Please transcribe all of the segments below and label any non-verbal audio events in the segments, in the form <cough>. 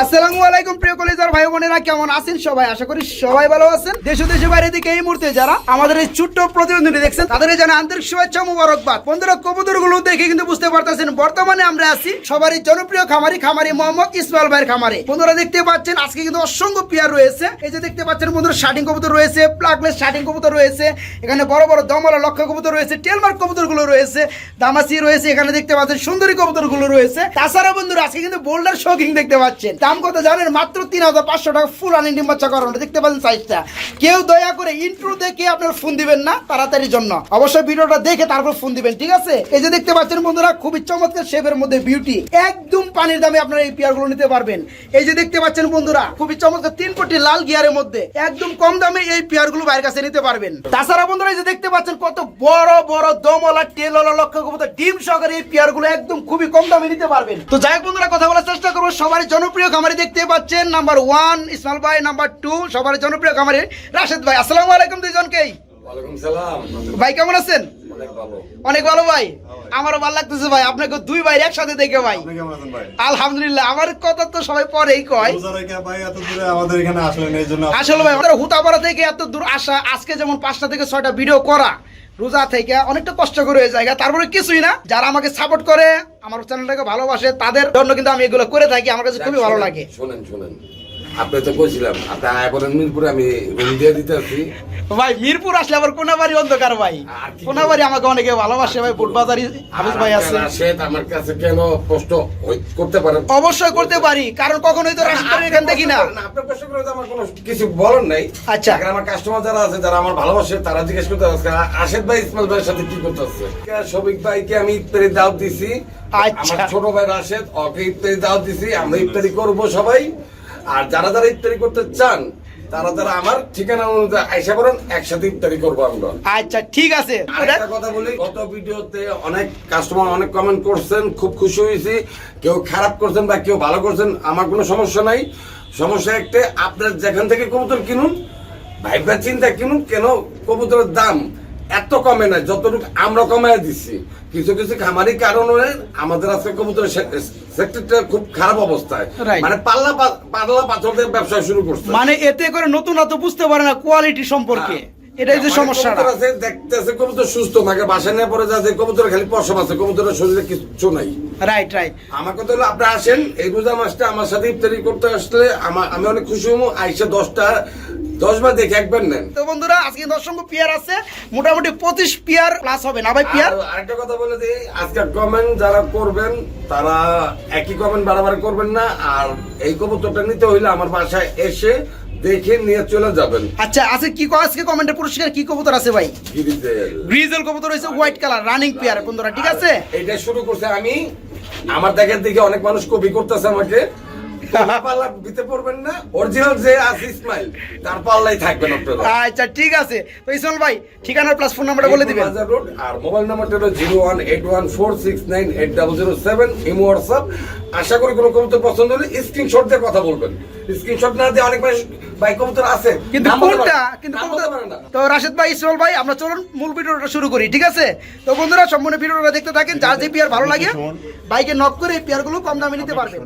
আসসালামু আলাইকুম প্রিয় ভাই বোনেরা কেমন আছেন? সবাই আশা করি সবাই ভালো আছেন। দেশ ও দেশের বাইরে থেকে এই মুহূর্তে যারা আমাদের এই ছোট্ট প্রতিবন্ধী দেখছেন, তাদের জানা আন্তরিক শুভেচ্ছা মুবারকবাদ। বন্ধুরা কবুতরগুলো দেখে কিন্তু বুঝতে পারতেছেন, বর্তমানে আমরা আছি সবারই জনপ্রিয় খামারি খামারি মোহাম্মদ ইসমাইল ভাইয়ের খামারে। বন্ধুরা, দেখতে পাচ্ছেন, আজকে কিন্তু অসংখ্য পেয়ার রয়েছে। এই যে দেখতে পাচ্ছেন, বন্ধুরা শার্টিং কবুতর রয়েছে প্লাগলেস শার্টিং কবুতর রয়েছে, এখানে বড় বড় দমলা লক্ষ্য কবুতর রয়েছে টেলমার্ক কবুতরগুলো রয়েছে, দামাসি রয়েছে, এখানে দেখতে পাচ্ছেন, সুন্দরী কবুতরগুলো রয়েছে। তাছাড়া বন্ধুরা, আজকে কিন্তু বোল্ডার শৌকিং দেখতে পাচ্ছেন। দাম কত জানেন? মাত্র তিন হাজার পাঁচশো টাকা ফুল আনি ডিম বাচ্চা করানো। দেখতে পাচ্ছেন সাইজটা কেউ দয়া করে ইন্ট্রো দেখে আপনার ফোন দিবেন না তাড়াতাড়ির জন্য। অবশ্যই ভিডিওটা দেখে তারপর ফোন দিবেন, ঠিক আছে? এই যে দেখতে পাচ্ছেন বন্ধুরা, খুবই চমৎকার শেপের মধ্যে বিউটি একদম পানির দামে আপনারা এই পেয়ারগুলো নিতে পারবেন। এই যে দেখতে পাচ্ছেন বন্ধুরা, খুবই চমৎকার তিন কোটি লাল গিয়ারের মধ্যে একদম কম দামে এই পেয়ারগুলো বাইরের কাছে নিতে পারবেন। তাছাড়া বন্ধুরা, এই যে দেখতে পাচ্ছেন কত বড় বড় দমলা টেললা লক্ষ্য কবুতর, ডিম সহকারে এই পেয়ারগুলো একদম খুবই কম দামে নিতে পারবেন। তো যাই বন্ধুরা, কথা বলার চেষ্টা করব। সবার জনপ্রিয় খামারি দেখতে পাচ্ছেন নাম্বার ওয়ান ইসমাইল ভাই নাম্বার টু সবার জনপ্রিয় খামারি রাশেদ ভাই আসসালামু আলাইকুম দুইজনকেই। ভাই কেমন আছেন? অনেক ভালো। ভাই। আমারও ভালো লাগতেছে ভাই আপনাকে দুই ভাই একসাথে দেখে ভাই? আলহামদুলিল্লাহ আমার কথা তো সবাই পরেই কয়। আসলে ভাই আমাদের হুতাপাড়া থেকে এত দূর আসা আজকে যেমন পাঁচটা থেকে ছয়টা ভিডিও করা রোজা থেকে অনেকটা কষ্ট করে হয়ে যায়। তারপরে কিছুই না যারা আমাকে সাপোর্ট করে আমার চ্যানেলটাকে ভালোবাসে তাদের জন্য কিন্তু আমি এগুলো করে থাকি আমার কাছে খুবই ভালো লাগে। শোনেন শোনেন। আপনি তো কইছিলাম আপনি আয় বলেন মিরপুরে আমি রুম দিয়ে দিতে আছি ভাই মিরপুর আসলে আবার কোনাবাড়ি অন্ধকার ভাই। কোনাবাড়ি আমাকে অনেকে ভালোবাসে ভাই বুটবাজারি হাফিজ ভাই আছে। রাশেদ আমার কাছে কেন কষ্ট করতে পারেন? অবশ্যই করতে পারি কারণ কখনোই তো রাষ্ট্রের এখান থেকে না। কষ্ট করে আমার কোনো কিছু বলার নাই। আচ্ছা। আমার কাস্টমার যারা আছে যারা আমার ভালোবাসে তারা জিজ্ঞেস করতে আসছে আশেদ ভাই ইসমাইল ভাইয়ের সাথে কি করতে শফিক ভাইকে আমি ইফতারি দাওয়াত দিছি। আচ্ছা। ছোট ভাই রাশেদ ওকে ইফতারি দাওয়াত দিছি আমরা ইফতারি করব সবাই। আর যারা যারা ইফতারি করতে চান তারা তারা আমার ঠিকানা অনুযায়ী আইসা করেন একসাথে ইফতারি করব আমরা। আচ্ছা ঠিক আছে। আরেকটা কথা বলি গত ভিডিওতে অনেক কাস্টমার অনেক কমেন্ট করছেন খুব খুশি হয়েছি। কেউ খারাপ করছেন বা কেউ ভালো করছেন আমার কোনো সমস্যা নাই। সমস্যা একটা আপনার যেখান থেকে কবুতর কিনুন ভাইবা চিন্তা কিনুন কেন কবুতরের দাম এত কমে না যতটুকু আমরা কমায় দিচ্ছি কিছু কিছু খামারি কারণে আমাদের আজকে কবুতরের সেক্টরটা খুব খারাপ অবস্থায়। মানে পাল্লা পাল্লা পাথর ব্যবসা শুরু করছে। মানে এতে করে নতুন বুঝতে পারে না কোয়ালিটি সম্পর্কে। এটাই যে আমার আছে, দেখতেছে কবুতর সুস্থ মাকে বাসায় নিয়ে পরে যাচ্ছে কবুতর খালি পশম আছে কবুতরের শরীরে কিছু নাই। রাইট রাইট আমার কথা হলো আপনি আসেন এই রোজা মাসটা আমার সাথে ইফতারি করতে আসলে আমার আমি অনেক খুশি হব আইসা দশটা দশ বার দেখে একবার নেন। তো বন্ধুরা আজকে পিয়ার আছে মোটামুটি পঁচিশ পিয়ার প্লাস হবে না ভাই পিয়ার? আরেকটা কথা বলে দিই আজকে কমেন্ট যারা করবেন তারা একই কমেন্ট বারবার করবেন না আর এই কবুতরটা নিতে হইলে আমার বাসায় এসে দেখে নিয়ে চলে যাবেন। আচ্ছা আজকে কি আজকে কমেন্টে পুরস্কার? কি কবুতর আছে ভাই? গ্রিজেল কবুতর হোয়াইট কালার রানিং পিয়ার বন্ধুরা ঠিক আছে? এটা শুরু করছে আমি। আমার দেখার দিকে অনেক মানুষ কপি করতেছে আমাকে। পাল্লা পাল্লা দিতে পারবেন না অরিজিনাল যে আছে ইসমাইল তার পাল্লাই থাকবেন আপনারা। আচ্ছা ঠিক আছে। তো ইসমাল ভাই ঠিকানা প্লাস ফোন নাম্বারটা বলে দিবেন। বাজার রোড আর মোবাইল নাম্বারটা হলো zero one eight one four six nine eight double zero seven imo WhatsApp আশা করি কোনো কবুতর পছন্দ হলে স্ক্রিনশট দিয়ে কথা বলবেন। স্ক্রিনশট না দিয়ে অনেক মানুষ ভাই কবুতর আছে কিন্তু কোনটা? কিন্তু। তো রাশেদ ভাই ইসমাল ভাই আমরা চলুন মূল ভিডিওটা শুরু করি ঠিক আছে? তো বন্ধুরা সম্পূর্ণ ভিডিওটা দেখতে থাকেন যার যে পিয়ার ভালো লাগে বাইকে নক করে এই পিয়ারগুলো কম দামে নিতে পারবেন।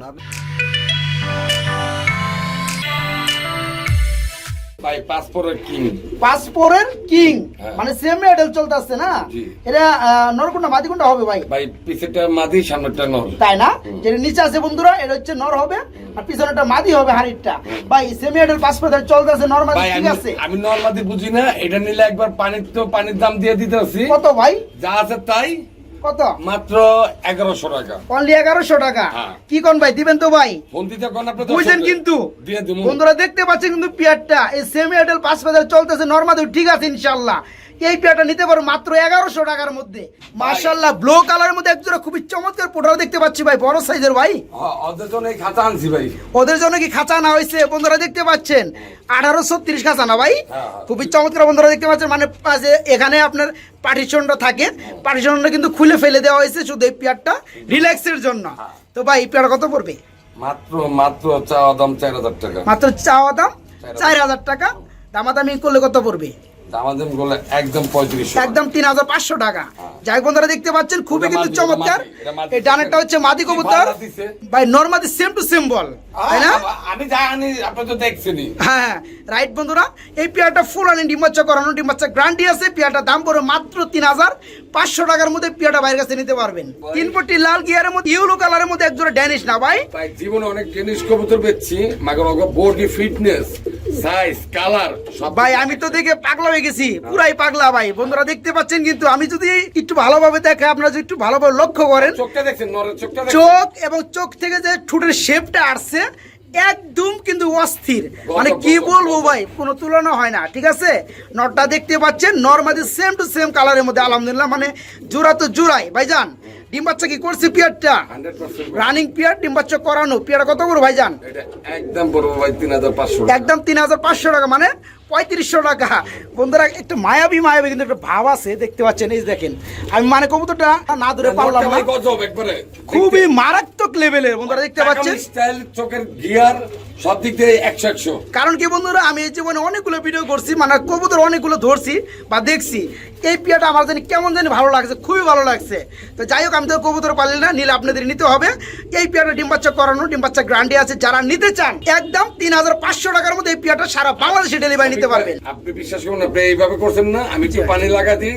ভাই পাসপোর্টের কিং। পাসপোর্টের কিং? হ্যাঁ। মানে সেম চলতেছে না? এটা নরকুন্ডা মাদিকুন্ডা হবে ভাই? ভাই পিছেরটা মাদি সামনেরটা নর। তাই না? যেটা নিচে আছে বন্ধুরা এটা হচ্ছে নর হবে আর পিছনেটা মাদি হবে হাড়িটা ভাই সেমি মেডেল পাসপোর্ট চলতেছে নরমাল ঠিক আমি আছে। আমি নর্মাদি বুঝি না এটা নিলে একবার পানির তো পানির দাম দিয়ে দিতে আছি কত ভাই? যা আছে তাই। কত? মাত্র এগারোশো টাকা। অনলি এগারোশো টাকা? হ্যাঁ। কি কোন ভাই? দিবেন তো ভাই। ফোন দিতে কোন আপনি বুঝছেন কিন্তু? বন্ধুরা দেখতে পাচ্ছেন কিন্তু পিয়ারটা। এই সেমি এয়ারটেল পাঁচ হাজার চলতেছে নর্মাদ ঠিক আছে ইনশাল্লাহ এই পিয়ারটা নিতে পারো মাত্র এগারোশো টাকার মধ্যে। মার্শাল্লাহ ব্লু কালারের মধ্যে একজোড়া খুবই চমৎকার পোটাও দেখতে পাচ্ছি ভাই বড় সাইজের ভাই। হ্যাঁ, ওদের জন্য খাতা আনছি ভাই। ওদের জন্য কি খাঁচা না হয়েছে? বন্ধুরা দেখতে পাচ্ছেন আঠারোশো তিরিশ খাঁচা না ভাই। হ্যাঁ। খুবই চমৎকার বন্ধুরা দেখতে পাচ্ছেন মানে এখানে আপনার পার্টিশনটা থাকে। পার্টিশনটা কিন্তু খুলে ফেলে দেওয়া হয়েছে শুধু এই পেয়ারটা রিল্যাক্সের জন্য। তো ভাই এই পেয়ার কত পড়বে? মাত্র মাত্র চাওয়া দাম চার হাজার টাকা। মাত্র চাওয়া দাম চার হাজার টাকা। দামাদামি করলে কত পড়বে? দামাদাম করলে একদম পঁয়ত্রিশশো একদম তিন হাজার পাঁচশো টাকা। যাই বন্ধুরা দেখতে পাচ্ছেন খুবই কিন্তু চমৎকার। এই ডানেরটা হচ্ছে মাদি কবুতর। ভাই নর্মাদি সেম টু সেম বল তাই না? আমি জানি আপনি তো দেখছেনই। হ্যাঁ রাইট বন্ধুরা এই পেয়ারটা ফুল আনি ডিম্বাচ্চা করানো ডিম্বাচ্চা গ্রান্টি আছে। পেয়ারটার দাম পড়বে মাত্র তিন হাজার পাঁচশো টাকার মধ্যে পেয়ারটা বাইরের কাছে নিতে পারবেন। তিন লাল গিয়ারের মধ্যে ইউলো কালারের মধ্যে একজোড়া ড্যানিশ না ভাই? ভাই জীবনে অনেক জিনিস কবুতর বেচছি মাগর বডি ফিটনেস সাইজ কালার ভাই আমি তো দেখে পাগলা হয়ে গেছি। পুরাই পাগলা ভাই। বন্ধুরা দেখতে পাচ্ছেন কিন্তু আমি যদি একটু ভালোভাবে দেখে আপনারা যদি একটু ভালোভাবে লক্ষ্য করেন চোখ এবং চোখ থেকে যে ঠোঁটের শেপটা আসছে একদম কিন্তু অস্থির। মানে কি বলব ভাই কোনো তুলনা হয় না ঠিক আছে? নটটা দেখতে পাচ্ছেন নর্মালি সেম টু সেম কালারের মধ্যে আলহামদুলিল্লাহ মানে জোড়া তো জোড়াই। ভাইজান ডিম বাচ্চা কি করছে পিয়ারটা? রানিং পিয়ার ডিম বাচ্চা করানো। পিয়ারটা কত করে ভাইজান? একদম ভাই তিন হাজার পাঁচশো একদম তিন হাজার পাঁচশো টাকা মানে পঁয়ত্রিশশো টাকা। বন্ধুরা একটু মায়াবি মায়াবি কিন্তু একটা ভাব আছে দেখতে পাচ্ছেন এই দেখেন। আমি মানে কবুতরটা না ধরে পারলাম না। খুবই মারাত্মক লেভেলের বন্ধুরা দেখতে পাচ্ছেন? স্টাইল চোখের গিয়ার সব দিক একশো একশো। কারণ কি বন্ধুরা আমি এই জীবনে অনেকগুলো ভিডিও করছি মানে কবুতর অনেকগুলো ধরছি বা দেখছি। এই পিয়াটা আমার জানি কেমন জানি ভালো লাগছে খুবই ভালো লাগছে। তো যাই হোক আমি তো কবুতর পারলি না নিলে আপনাদের নিতে হবে। এই পিয়াটা ডিম বাচ্চা করানো ডিম বাচ্চা গ্রান্ডি আছে। যারা নিতে চান একদম তিন হাজার পাঁচশো টাকার মধ্যে এই পিয়াটা সারা বাংলাদেশে ডেলিভারি নিতে পারবেন। আপনি বিশ্বাস করুন আপনি এইভাবে করছেন না। আমি একটু পানি লাগা দিই।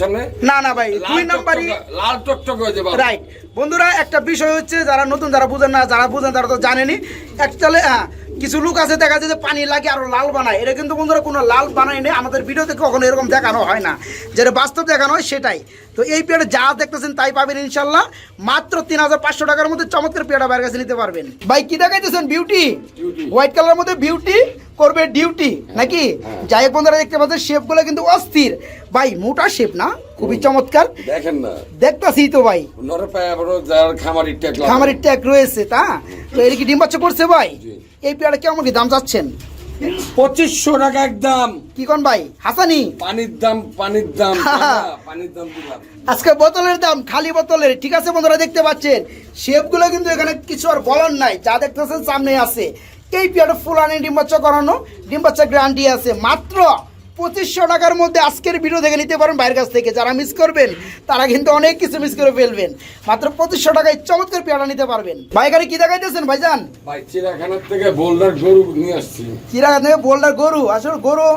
সামনে? না না ভাই দুই নাম্বারই লাল টকটক হয়ে যাবে রাইট বন্ধুরা একটা বিষয় হচ্ছে যারা নতুন যারা বুঝেন না যারা বুঝেন তারা তো জানেনি। অ্যাকচুয়ালি হ্যাঁ কিছু লোক আছে দেখা যায় যে পানি লাগে আরও লাল বানায়। এটা কিন্তু বন্ধুরা কোনো লাল বানায় নেই। আমাদের ভিডিওতে কখনো এরকম দেখানো হয় না। যেটা বাস্তব দেখানো হয় সেটাই। তো এই পেয়ারে যা দেখতেছেন তাই পাবেন ইনশাল্লাহ। মাত্র তিন হাজার পাঁচশো টাকার মধ্যে চমৎকার পেয়ারা বাইরের কাছে নিতে পারবেন। ভাই কি দেখাইতেছেন? বিউটি হোয়াইট কালারের মধ্যে বিউটি করবে ডিউটি নাকি? যাই বন্ধুরা দেখতে পাচ্ছেন শেপগুলো কিন্তু অস্থির। ভাই মোটা শেপ না খুবই চমৎকার। দেখেন না। দেখতাছি তো ভাই। খামারের ট্যাগ রয়েছে তা? তো এর কি ডিম বাচ্চা করছে ভাই। এই পেয়ারা কেমন কি দাম চাচ্ছেন পঁচিশশো টাকা একদম। কি কোন ভাই? হাসানি? পানির দাম পানির দাম পানির দাম আজকে বোতলের দাম খালি বোতলের। ঠিক আছে বন্ধুরা দেখতে পাচ্ছেন। শেপগুলো কিন্তু এখানে কিছু আর বলার নাই। যা দেখতেছেন সামনে আছে। এই পেয়ারটা ফুলানি ডিম বাচ্চা করানো ডিম বাচ্চা গ্যারান্টি আছে। মাত্র পঁচিশশো টাকার মধ্যে আজকের ভিডিও দেখে নিতে পারেন বাইরের কাছ থেকে। যারা মিস করবেন তারা কিন্তু অনেক কিছু মিস করে ফেলবেন। মাত্র পঁচিশশো টাকায় চমৎকার পেয়ারা নিতে পারবেন। বাইকারে কি দেখাইতেছেন ভাইজান? ভাই চিড়াখানার থেকে বোল্ডার গরু নিয়ে আসছি। চিরা থেকে বোল্ডার গরু? আসলে গরু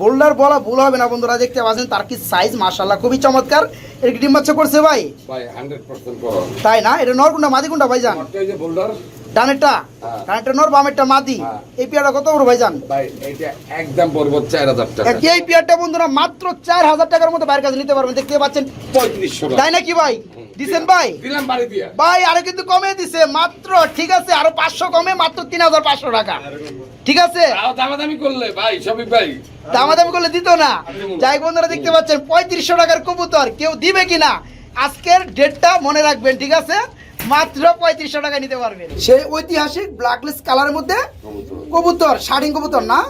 বোল্ডার বলা ভুল হবে না বন্ধুরা দেখতে পাচ্ছেন তার কি সাইজ মাশাল্লাহ খুবই চমৎকার। এর কি ডিম বাচ্চা করছে ভাই? ভাই হান্ড্রেড পার্সেন্ট তাই না? এটা নরকুন্ডা মাদিকুন্ডা ভাইজান? বোল্ডার ডানেরটা হ্যাঁ। ডানেরটা নর বামেরটা মাদি। হ্যাঁ। এই পেয়ারটা কত বড় ভাইজান? ভাই এইটা একদম পড়ব চার হাজার টাকা। এই পেয়ারটা বন্ধুরা মাত্র চার হাজার টাকার মধ্যে বাইরের কাছে নিতে পারবেন। দেখতে পাচ্ছেন? পঁয়ত্রিশশো টাকা। তাই নাকি ভাই? দিছেন ভাই? দিলাম বাড়ি দিয়া। ভাই আরও কিন্তু কমে দিছে। মাত্র ঠিক আছে আরও পাঁচশো কমে মাত্র তিন হাজার পাঁচশো টাকা। ঠিক আছে? দামাদামি করলে ভাই সবই ভাই দামাদামি করলে দিত না। যাই বন্ধুরা দেখতে পাচ্ছেন পঁয়ত্রিশশো টাকার কবুতর। কেউ দিবে কিনা? আজকের ডেটটা মনে রাখবেন ঠিক আছে? মাত্র পঁয়ত্রিশশো টাকা নিতে পারবেন। সেই ঐতিহাসিক ব্ল্যাকলেস কালারের মধ্যে কবুতর। শাড়ি কবুতর না?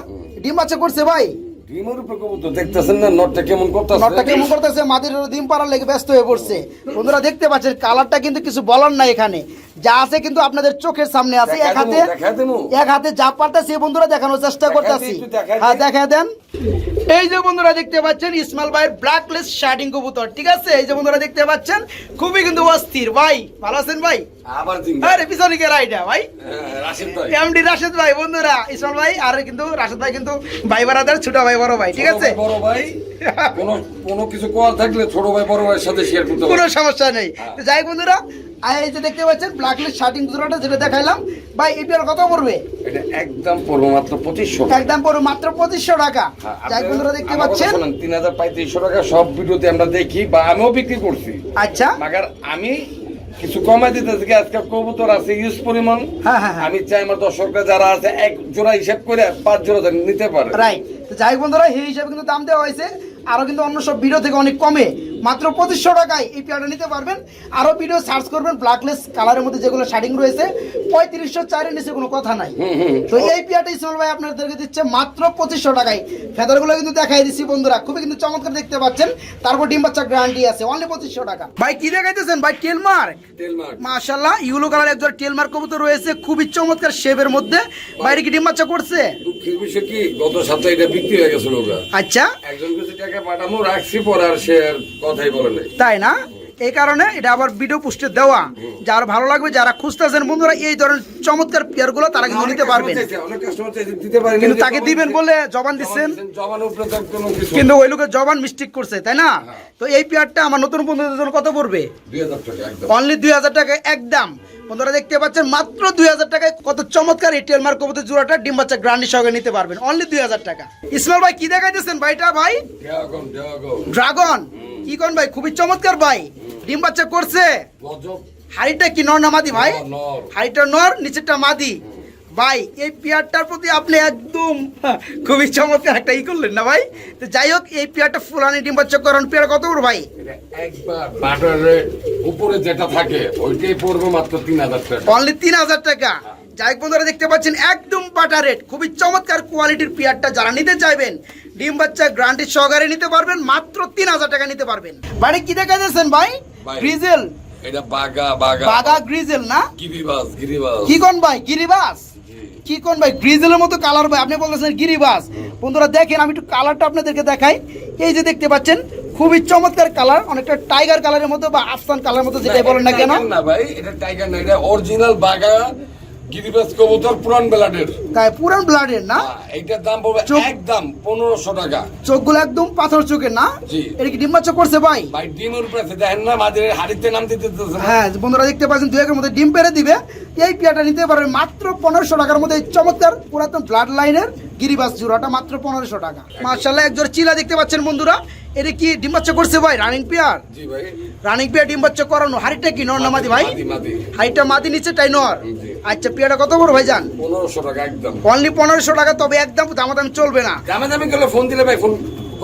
ডিম বাচ্চা করছে ভাই। ডিমের উপরে কবুতর দেখতেছেন না? নটটা কেমন করতেছে? নটটা কেমন করতেছে? মাটির ডিম পাড়ার লেগে ব্যস্ত হয়ে পড়ছে। বন্ধুরা দেখতে পাচ্ছেন কালারটা কিন্তু কিছু বলার নাই এখানে। যা আছে কিন্তু আপনাদের চোখের সামনে আছে। এক হাতে। এক হাতে যা পারতেছে বন্ধুরা দেখানোর চেষ্টা করতেছি। হ্যাঁ দেখা দেন। এই যে বন্ধুরা দেখতে পাচ্ছেন ইসমাইল ভাইয়ের ব্ল্যাকলেস শার্টিং কবুতর ঠিক আছে? এই যে বন্ধুরা দেখতে পাচ্ছেন খুবই কিন্তু অস্থির। ভাই ভালো আছেন ভাই? আবার আরে পিছনে কে রাইডা ভাই? হ্যাঁ, রাশিদ ভাই। এমডি রাশেদ ভাই বন্ধুরা ইসমাইল ভাই আর কিন্তু রাশেদ ভাই কিন্তু ভাই বারাদার ছোট ভাই বড় ভাই ঠিক আছে? বড় ভাই কোনো কোনো কিছু করার থাকলে ছোট ভাই বড় ভাইয়ের সাথে শেয়ার করতে কোনো সমস্যা নেই। তো যাই বন্ধুরা আর এই যে দেখতে পাচ্ছেন ব্ল্যাকলেস শার্টিং জোড়াটা যেটা দেখাইলাম ভাই এটার কত পড়বে? এটা একদম পড়ব মাত্র পঁচিশশো একদম পড়বে মাত্র টাকা। যাই বন্ধুরা দেখতে পাচ্ছেন। তিন হাজার পঁয়ত্রিশশো টাকা সব ভিডিওতে আমরা দেখি বা আমিও বিক্রি করছি। আচ্ছা। মাগার আমি কিছু কমাই দিতেছে কি? আজকে কবুতর আছে ইউজ পরিমাণ। হ্যাঁ, হ্যাঁ, হ্যাঁ। আমি চাই আমার দর্শকরা যারা আছে এক জোড়া হিসাব করে পাঁচ জোড়া নিতে পারে। রাইট যাই বন্ধুরা সেই হিসাবে কিন্তু দাম দেওয়া হয়েছে। আরও কিন্তু অন্য সব ভিডিও থেকে অনেক কমে। মাত্র পঁচিশশো টাকায় এই পেয়ারটা নিতে পারবেন। আরও ভিডিও সার্চ করবেন ব্ল্যাকলেস কালারের মধ্যে যেগুলো শার্টিং রয়েছে পঁয়ত্রিশশো চারের নিচে কোনো কথা নাই। তো এই পেয়ারটা ইসমাল ভাই আপনাদেরকে দিচ্ছে মাত্র পঁচিশশো টাকায়। ফেদারগুলো কিন্তু দেখাই দিচ্ছি বন্ধুরা খুবই কিন্তু চমৎকার দেখতে পাচ্ছেন। তারপর ডিম বাচ্চা গ্যারান্টি আছে অনলি পঁচিশশো টাকা। ভাই কি দেখাইতেছেন? ভাই টেলমার্ক টেলমার্ক মাশাল্লাহ ইউলো কালার একজন টেলমার্ক কবুতর রয়েছে খুবই চমৎকার শেপের মধ্যে। বাইরে কি ডিম বাচ্চা করছে? দুঃখের বিষয় কি গত সপ্তাহে এটা বিক্রি হয়ে গেছিল আচ্ছা। একজন কিছু টাকা পাঠামো রাখছি পরে আর সে আর কথাই বলে নাই। তাই না? এই কারণে এটা আবার ভিডিও পোস্টে দেওয়া। যার ভালো লাগবে যারা খুঁজতেছেন বন্ধুরা এই ধরনের চমৎকার পেয়ারগুলো তারা কিন্তু নিতে পারবেন। কিন্তু তাকে দিবেন বলে জবান দিচ্ছেন। কিন্তু ওই লোকের জবান মিস্টেক করছে তাই না? তো এই পেয়ারটা আমার নতুন বন্ধুদের জন্য কত পড়বে? অনলি দুই হাজার টাকা একদম। বন্ধুরা দেখতে পাচ্ছেন মাত্র দুই হাজার টাকায় কত চমৎকার এই টেলমার কবুতর জোড়াটা ডিম বাচ্চা গ্রান্ডি সঙ্গে নিতে পারবেন। অনলি দুই হাজার টাকা। ইসমাল ভাই কি দেখাইতেছেন ভাইটা ভাই? ড্রাগন কি কোন ভাই? খুবই চমৎকার ভাই। ডিম বাচ্চা করছে। হাড়িটা কি নর না মাদি ভাই? নর। হাড়িটা নর নিচেরটা মাদি। ভাই এই পেয়ারটার প্রতি আপনি একদম হ্যাঁ, খুবই চমৎকার একটা ই করলেন না ভাই? তো যাই হোক এই পেয়ারটা ফুলানি ডিম বাচ্চা করান পেয়ার কত বড় ভাই? বাটারের উপরে যেটা থাকে ওইটাই পড়বে মাত্র তিন হাজার টাকা। অনলি তিন হাজার টাকা। যাই বন্ধুরা দেখতে পাচ্ছেন একদম পাটা রেট খুবই চমৎকার কোয়ালিটির পেয়ারটা যারা নিতে চাইবেন ডিম বাচ্চা গ্রান্টের সহকারে নিতে পারবেন মাত্র তিন হাজার টাকা নিতে পারবেন। মানে কি দেখা যাচ্ছেন ভাই। গ্রিজেল এটা বাগা বাগা। বাগা গ্রিজেল না? গিরিবাস গিরিবাস। কি কোন ভাই? গিরিবাস? কি কোন ভাই? গ্রিজেলের মতো কালার ভাই আপনি বলতেছেন গিরিবাস। বন্ধুরা দেখেন আমি একটু কালারটা আপনাদেরকে দেখাই। এই যে দেখতে পাচ্ছেন খুবই চমৎকার কালার অনেকটা টাইগার কালারের মতো বা আফসান কালারের মতো যেটাই বলেন না কেন। না ভাই এটা টাইগার না এটা অরিজিনাল বাগা। গিরিবাস কবুতর পুরান বেলাডের। পুরান ব্লাডের না? এইটার দাম পড়বে একদম পনেরোশো টাকা। চোখগুলো একদম পাথর চোখের না? জি। এটা কি ডিম বাচ্চা করছে ভাই? ভাই ডিমের উপরে আছে, দেখেন না মাঝে হাড়িতে নাম দিতে হ্যাঁ বন্ধুরা দেখতে পাচ্ছেন একের মধ্যে ডিম পেরে দিবে। এই পেয়ারটা নিতে পারবেন মাত্র পনেরোশো টাকার মধ্যে। এই চমৎকার পুরাতন ব্লাড লাইনের গিরিবাস জোড়াটা মাত্র পনেরোশো টাকা। মার্শাল্লাহ একজোড়া চিলা দেখতে পাচ্ছেন বন্ধুরা। এটা কি ডিম বাচ্চা করছে ভাই? Running pair? জি ভাই। রানিং পেয়ার ডিম বাচ্চা করানো। হাড়িটা কি নর না মাদি ভাই? মাদি মাদি। নিচে তাই নর। জি। আচ্ছা পেয়ারটা কত বড় ভাই যান পনেরোশো টাকা একদম। অনলি পনেরোশো টাকা তবে একদম দামাদামি চলবে না। গেলে ফোন দিলে ভাই ফোন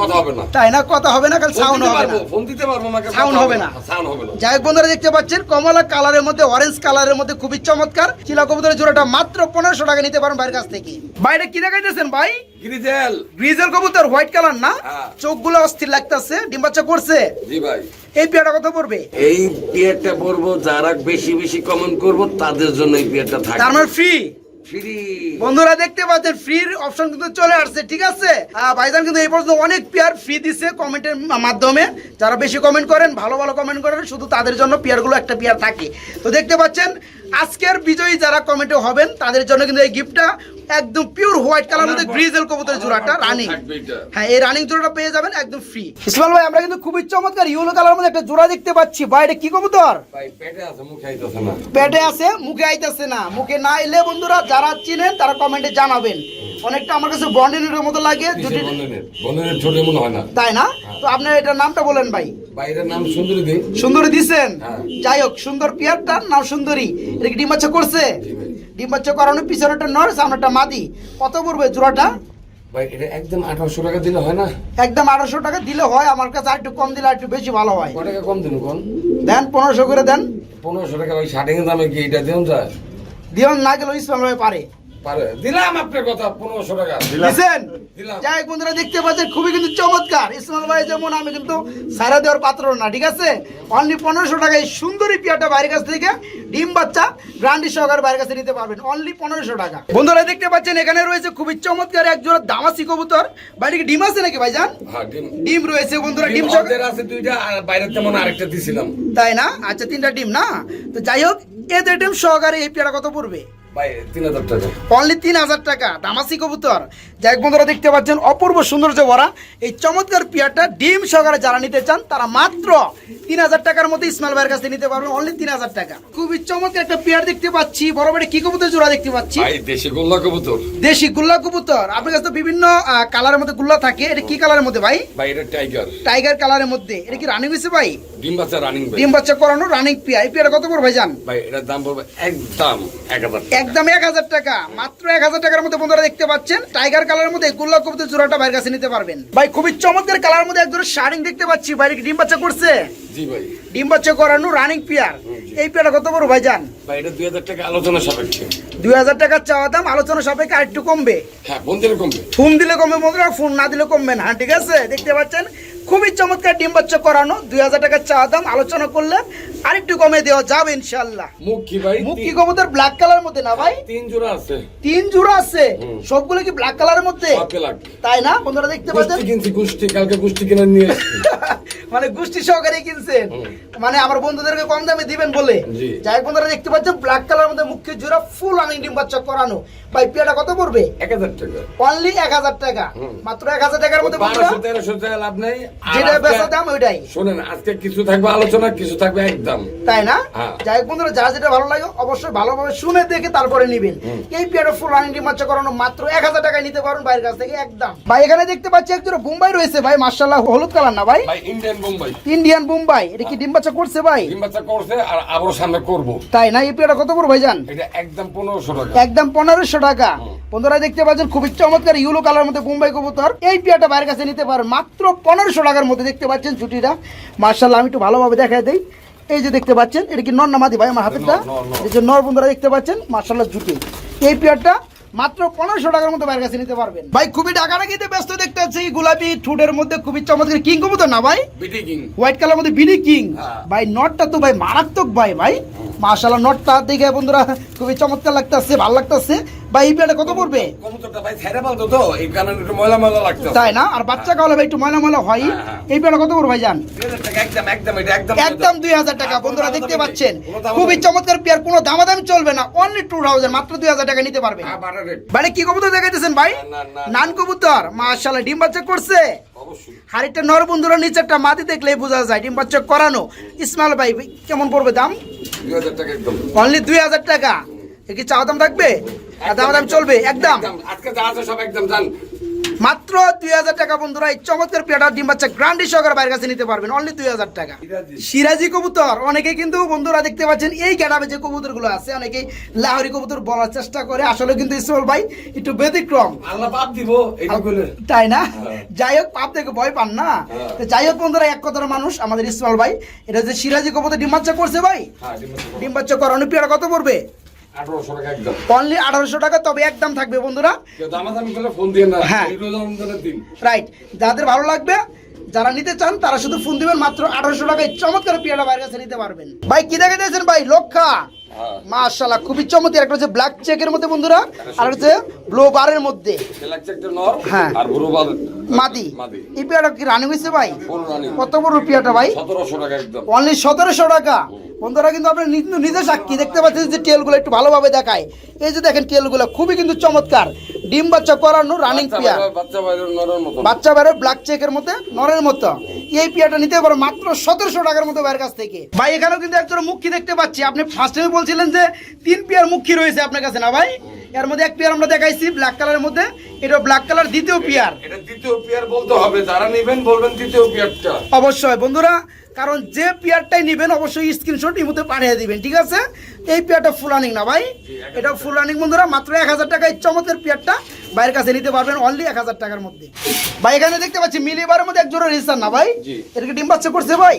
কথা হবে না। তাই না? কথা হবে না কাল সাউন্ড হবে না। ফোন দিতে পারব আমাকে Sound হবে না। সাউন্ড হবে না। যাই বন্ধুরা দেখতে পাচ্ছেন কমলা কালারের মধ্যে অরেঞ্জ কালারের মধ্যে খুবই চমৎকার। চিলা কবুতরের জোড়াটা মাত্র পনেরোশো টাকা নিতে পারেন ভাইয়ের কাছ থেকে। বাইরে কি দেখাইতেছেন ভাই? গিরিজেল গ্রিজেল কবুতর হোয়াইট কালার না? হ্যাঁ। চোখগুলো অস্থির লাগতেছে ডিম বাচ্চা করছে। জি ভাই। এই পেয়ারটা কত পড়বে? এই পিয়ারটা পড়ব যারা বেশি বেশি কমেন্ট করব তাদের জন্য এই পিয়ারটা তার মানে ফ্রি বন্ধুরা দেখতে পাচ্ছেন ফ্রির অপশন কিন্তু চলে আসছে ঠিক আছে? ভাইজান কিন্তু এই পর্যন্ত অনেক পেয়ার ফ্রি দিচ্ছে কমেন্টের মাধ্যমে। যারা বেশি কমেন্ট করেন ভালো ভালো কমেন্ট করেন শুধু তাদের জন্য পেয়ারগুলো একটা পেয়ার থাকে। তো দেখতে পাচ্ছেন আজকের বিজয়ী যারা কমেন্টে হবেন তাদের জন্য কিন্তু এই গিফটটা একদম পিওর হোয়াইট কালার মধ্যে গ্রিজেল কবুতর জোড়াটা রানিং হ্যাঁ এই রানিং জোড়াটা পেয়ে যাবেন একদম ফ্রি ইসমাল ভাই আমরা কিন্তু খুবই চমৎকার ইউলো কালার মধ্যে একটা জোড়া দেখতে পাচ্ছি। বাইরে কি কবুতর? ভাই পেটে আছে মুখে আইতেছে না। পেটে আছে মুখে আইতাছে না। মুখে না এলে বন্ধুরা যারা চিনেন তারা কমেন্টে জানাবেন। অনেকটা আমার কাছে বন্ডেনের মতো লাগে যদি বন্ধনের? বন্ধনের মনে হয় না। তাই না? তো আপনার এটার নামটা বলেন ভাই। বাইরের নাম সুন্দরী দিন সুন্দরী দিছেন? হ্যাঁ। যাই হোক সুন্দর পিয়ারটার নাম সুন্দরী। এটা ডিম বাচ্চা করছে। ডিম বাচ্চা করানো পিছনেটা নর সামনেটা মাদি। কত পড়বে জোড়াটা? ভাই এটা একদম আঠারোশো টাকা দিলে হয় না? একদম আঠারোশো টাকা দিলে হয় আমার কাছে একটু কম দিলে একটু বেশি ভালো হয়। ক টাকা কম দিন কোন? দেন পনেরোশো করে দেন। পনেরোশো টাকা ওই শার্টিং দামে কি এটা দিন যায় দিও না গেলে ইসলাম ভাই পারে। পারে। দিলাম আপনার কথা পনেরোশো টাকা। দিলাম। যাই বন্ধুরা দেখতে পাচ্ছেন খুবই কিন্তু চমৎকার। ইসমাল ভাই যেমন আমি কিন্তু সারা দেওয়ার পাত্র না ঠিক আছে? অনলি পনেরোশো টাকায় সুন্দরী পিয়াটা বাইরের কাছ থেকে ডিম বাচ্চা গ্রান্ডি সহকারে বাইরের কাছে নিতে পারবেন। অনলি পনেরোশো টাকা। বন্ধুরা দেখতে পাচ্ছেন এখানে রয়েছে খুবই চমৎকার এক জোড়া দামাসি কবুতর। বাইরে কি ডিম আছে নাকি ভাইজান? হ্যাঁ ডিম। ডিম রয়েছে বন্ধুরা ডিম আছে দুইটা আর তেমন আরেকটা দিছিলাম। তাই না? আচ্ছা তিনটা ডিম না? তো যাই হোক এদের ডিম সহকারে এই পেয়ারা কত পড়বে? ভাই তিন হাজার টাকা। অনলি তিন হাজার টাকা। দামাসি কবুতর। যাই বন্ধুরা দেখতে পাচ্ছেন অপূর্ব সৌন্দর্য ভরা এই চমৎকার পিয়ারটা ডিম সহকারে যারা নিতে চান তারা মাত্র তিন হাজার টাকার মধ্যে ইসমাইল ভাইয়ের কাছে নিতে পারবেন অনলি তিন হাজার টাকা। খুবই চমৎকার একটা পেয়ার দেখতে পাচ্ছি বড় বড় কি কবুতর জোড়া দেখতে পাচ্ছি? দেশি গোল্লা কবুতর। দেশি গুল্লা কবুতর। আপনার কাছে তো বিভিন্ন কালারের মধ্যে গুল্লা থাকে। এটা কি কালারের মধ্যে ভাই? ভাই এটা টাইগার টাইগার কালারের মধ্যে। এটা কি রানিং হয়েছে ভাই? ডিম বাচ্চা রানিং ডিম বাচ্চা করানো রানিং পিয়া এই পিয়ারা কত করে ভাই জান? ভাই এটার দাম পড়বে একদম এক হাজার একদম এক হাজার টাকা। মাত্র এক হাজার টাকার মধ্যে বন্ধুরা দেখতে পাচ্ছেন। টাইগার কালারের মধ্যে গোল্লা কবুতর জোড়াটা ভাইয়ের কাছে নিতে পারবেন। ভাই খুবই চমৎকার কালার মধ্যে একজন শাড়িং দেখতে পাচ্ছি। বাইরে ডিম বাচ্চা করছে? জি ভাই। ডিম বাচ্চা করানো রানিং পিয়ার এই পিয়ারটা কত বড় ভাই জান? ভাই এটা দুই হাজার টাকা আলোচনা সাপেক্ষে। দুই হাজার টাকার চাওয়া দাম আলোচনা সাপেক্ষে আরেকটু কমবে। হ্যাঁ বন্ধুরা কমবে। ফোন দিলে কমবে বন্ধুরা ফোন না দিলে কমবে না। ঠিক আছে? দেখতে পাচ্ছেন? খুবই চমৎকার ডিম বাচ্চা করানো দুই হাজার টাকার চাওয়া দাম আলোচনা করলে আরেকটু কমে দেওয়া যাবে ইনশাল্লাহ মুখ ভাই? মুখ কি কবুতর ব্ল্যাক কালার মধ্যে না ভাই? তিন জোড়া আছে। তিন জোড়া আছে। সবগুলো কি ব্ল্যাক কালারের মধ্যে? তাই না? বন্ধুরা দেখতে পাচ্ছেন? কিনছি গুষ্টি কালকে গুষ্টি কিনে নিয়ে <laughs> মানে গোষ্ঠী সহকারে কিনছেন। মানে আমার বন্ধুদেরকে কম দামে দিবেন বলে। যাই বন্ধুরা দেখতে পাচ্ছেন ব্ল্যাক কালার মধ্যে মুখে জোড়া ফুল আনিং ডিম বাচ্চা করানো। ভাই পেয়াটা কত পড়বে? এক হাজার টাকা। অনলি এক হাজার টাকা। মাত্র এক হাজার টাকার মধ্যে বন্ধুরা। বারোশো তেরোশো টাকা লাভ নাই। যেটা বেচা দাম ওইটাই। শোনেন আজকে কিছু থাকবে আলোচনা কিছু থাকবে একদম তাই না? হ্যাঁ। যাই বন্ধুরা যার যেটা ভালো লাগে অবশ্যই ভালোভাবে শুনে দেখে তারপরে নিবেন। এই পেয়ারটা ফুল রানিং ডিম বাচ্চা করানো মাত্র এক হাজার টাকায় নিতে পারেন বাইরের কাছ থেকে একদম। ভাই এখানে দেখতে পাচ্ছি একজোড়া বোম্বাই রয়েছে ভাই মার্শাল্লাহ হলুদ কালার না ভাই? ইন্ডিয়ান বোম্বাই। ইন্ডিয়ান বোম্বাই এটা কি ডিম বাচ্চা করছে ভাই? ডিম বাচ্চা করছে আর আবারও সামনে করব। তাই না? এই পেয়ারটা কত করে ভাই জান এটা একদম পনেরোশো টাকা। একদম পনেরোশো টাকা। বন্ধুরা দেখতে পাচ্ছেন খুবই চমৎকার ইউলো কালার মধ্যে বোম্বাই কবুতর। এই পেয়ারটা বাইরের কাছে নিতে পারেন মাত্র পনেরোশো টাকার মধ্যে দেখতে পাচ্ছেন ছুটিটা মার্শাল্লাহ আমি একটু ভালোভাবে দেখাই দেই। এই যে দেখতে পাচ্ছেন এটা কি নর না মাদি ভাই আমার হাতেরটা। এই যে নর বন্ধুরা দেখতে পাচ্ছেন মার্শাল্লাহ জুটি এই পেয়ারটা মাত্র পনেরোশো টাকার মতো বাইরের কাছে নিতে পারবেন। ভাই খুবই ডাকাডাকিতে ব্যস্ত দেখতে পাচ্ছি গোলাপি ঠুটের মধ্যে খুবই চমৎকার কিং কবুতর না ভাই? কিং। হোয়াইট কালার মধ্যে বিডি কিং। হ্যাঁ। ভাই নটটা তো ভাই মারাত্মক ভাই ভাই। মাশাআল্লাহ নটটা দেখে বন্ধুরা খুবই চমৎকার লাগতেছে ভালো লাগতেছে। ভাই এই কত পড়বে? কবুতরটা ভাই ছেড়ে পালতো তো এই কারণে একটু ময়লা ময়লা লাগতো। তাই না? আর বাচ্চা ভাই একটু ময়লা ময়লা হয়। হ্যাঁ, হ্যাঁ। এই কত পড়বে ভাই জান? একদম একদম এটা একদম একদম দুই হাজার টাকা। হ্যাঁ, বন্ধুরা দেখতে পাচ্ছেন? খুবই চমৎকার পেয়ার কোনো দামাদামি চলবে না। অনলি টু থাউজেন্ড মাত্র দুই হাজার টাকা নিতে পারবে। মানে কি কবুতর দেখাইতেছেন ভাই। নান কবুতর। মাশাআল্লাহ ডিম বাচ্চা করছে। হাড়িটা নর বন্ধুরা নিচেরটা মাটি দেখলেই বোঝা যায়। ডিম বাচ্চা করানো। ইসমাইল ভাই কেমন পড়বে দাম? দুই হাজার টাকা অনলি দুই হাজার টাকা। কি চাওয়া দাম থাকবে? দাম দাম চলবে একদম। আজকে যা আছে সব একদম জান। মাত্র দুই হাজার টাকা বন্ধুরা এই চমৎকার পেয়াটা ডিম বাচ্চা গ্রান্ডি সহকারে বাইরের কাছে নিতে পারবেন অনলি দুই হাজার টাকা। সিরাজি। কবুতর অনেকে কিন্তু বন্ধুরা দেখতে পাচ্ছেন এই গ্যাডাবে যে কবুতরগুলো আছে অনেকেই লাহরি কবুতর বলার চেষ্টা করে আসলে কিন্তু ভাই একটু ব্যতিক্রম। আল্লাহ পাপ দিব তাই না? হ্যাঁ। যাই হোক পাপ থেকে ভয় পান না। হ্যাঁ। যাই হোক বন্ধুরা এক কথার মানুষ আমাদের ইসমাইল ভাই এটা যে সিরাজি কবুতর ডিম বাচ্চা করছে ভাই? হ্যাঁ ডিম বাচ্চা করানো পেয়ারা কত পড়বে? অনলি আঠারোশো টাকা তবে একদম থাকবে বন্ধুরা। হ্যাঁ। রাইট যাদের ভালো লাগবে যারা নিতে চান তারা শুধু ফোন দিবেন মাত্র আঠারোশো টাকায়। চমৎকার পেয়ারা বাইরের কাছে নিতে পারবেন। ভাই কি দেখে দিয়েছেন ভাই? লক্ষা হ্যাঁ। খুবই চমৎকার। একটা হচ্ছে ব্ল্যাক চেকের মধ্যে বন্ধুরা আর হচ্ছে ব্লো বারের মধ্যে। হ্যাঁ। আর মাদি। মাদি। এই পেয়ারা কি রানি হয়েছে ভাই? কত বড় পেয়ারটা ভাই? সতেরোশো টাকা অনলি সতেরোশো টাকা। বন্ধুরা কিন্তু আপনার নিজ- সাক্ষী দেখতে পাচ্ছেন যে টেলগুলো একটু ভালোভাবে দেখায়। এই যে দেখেন টেলগুলো খুবই কিন্তু চমৎকার। ডিম বাচ্চা করানো রানিং বাইরে- বাচ্চা বাইরে মতো ব্ল্যাক চেকের মধ্যে নরের মতো। এই পিয়াটা নিতে পারো মাত্র সতেরোশো টাকার মতো বাইরের কাছ থেকে। ভাই এখানেও কিন্তু একজন মুখী দেখতে পাচ্ছি। আপনি ফার্স্ট টাইমে বলছিলেন যে তিন পেয়ার মুখী রয়েছে আপনার কাছে না ভাই? এর মধ্যে এক পেয়ার আমরা দেখাইছি ব্ল্যাক কালারের মধ্যে। এটা ব্ল্যাক কালার দ্বিতীয় পেয়ার। এটা দ্বিতীয় পেয়ার বলতে হবে। যারা নেবেন বলবেন দ্বিতীয় পেয়ারটা। অবশ্যই বন্ধুরা কারণ যে পেয়ারটাই নেবেন অবশ্যই স্ক্রিনশট ইমুতে পাঠিয়ে দিবেন ঠিক আছে? এই পেয়ারটা ফুল রানিং না ভাই। এটা ফুল রানিং বন্ধুরা মাত্র এক হাজার টাকায় চমৎকার পেয়ারটা বাইরের কাছে নিতে পারবেন অনলি এক হাজার টাকার মধ্যে। ভাই এখানে দেখতে পাচ্ছি মিলিবারের মধ্যে এক জোড়া রেজিস্টার না ভাই। এটাকে ডিম বাচ্চা করছে ভাই?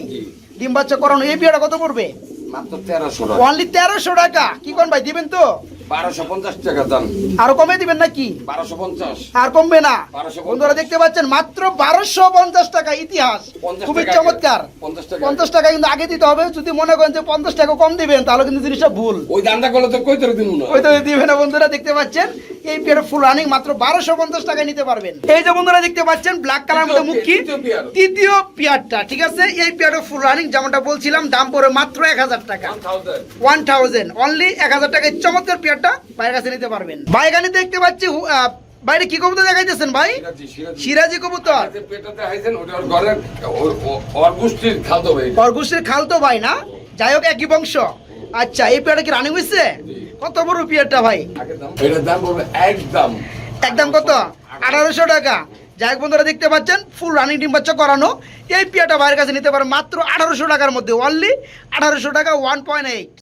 ডিম বাচ্চা করানো এই পেয়ারটা কত পড়বে? মাত্র তেরোশো অনলি তেরোশো টাকা। কি কোন ভাই দিবেন তো? বারোশো পঞ্চাশ টাকা আরও কমে দিবেন নাকি? আর কমবে না। বন্ধুরা দেখতে পাচ্ছেন মাত্র বারোশো পঞ্চাশ টাকা ইতিহাস। খুবই চমৎকার। আগে, 50 টাকা পঞ্চাশ টাকা কিন্তু আগে দিতে হবে। যদি মনে করেন যে পঞ্চাশ টাকা কম দিবেন তাহলে কিন্তু জিনিসটা ভুল। ওই দামটা করলে তো কই তোর দিন না। ওই তো দিবে না বন্ধুরা দেখতে পাচ্ছেন? এই পেয়ার ফুল রানিং মাত্র বারোশো পঞ্চাশ টাকায় নিতে পারবেন। এই যে বন্ধুরা দেখতে পাচ্ছেন ব্ল্যাক কালার মধ্যে মুখী তৃতীয় পেয়ার। পেয়ারটা ঠিক আছে? এই পেয়ারটা ফুল রানিং যেমনটা বলছিলাম দাম পড়ে মাত্র এক হাজার টাকা। ওয়ান থাউজেন্ড অনলি এক হাজার টাকায় চমৎকার পেয়ারটা বাইরের কাছে নিতে পারবেন। বাইগানি দেখতে পাচ্ছি বাইরে কি কবুতর দেখাইতেছেন ভাই? সিরাজি কবুতর। খালতো ভাই না? যাই হোক একই বংশ। আচ্ছা এই পেয়ারটা কি রানিং হয়েছে কত বড় পেয়ারটা ভাই? এটার দাম পড়বে একদম। একদম কত? আঠারোশো টাকা। যাই বন্ধুরা দেখতে পাচ্ছেন ফুল রানিং ডিম বাচ্চা করানো। এই পেয়ারটা বাইরের কাছে নিতে পারে মাত্র আঠারোশো টাকার মধ্যে অনলি আঠারোশো টাকা ওয়ান পয়েন্ট এইট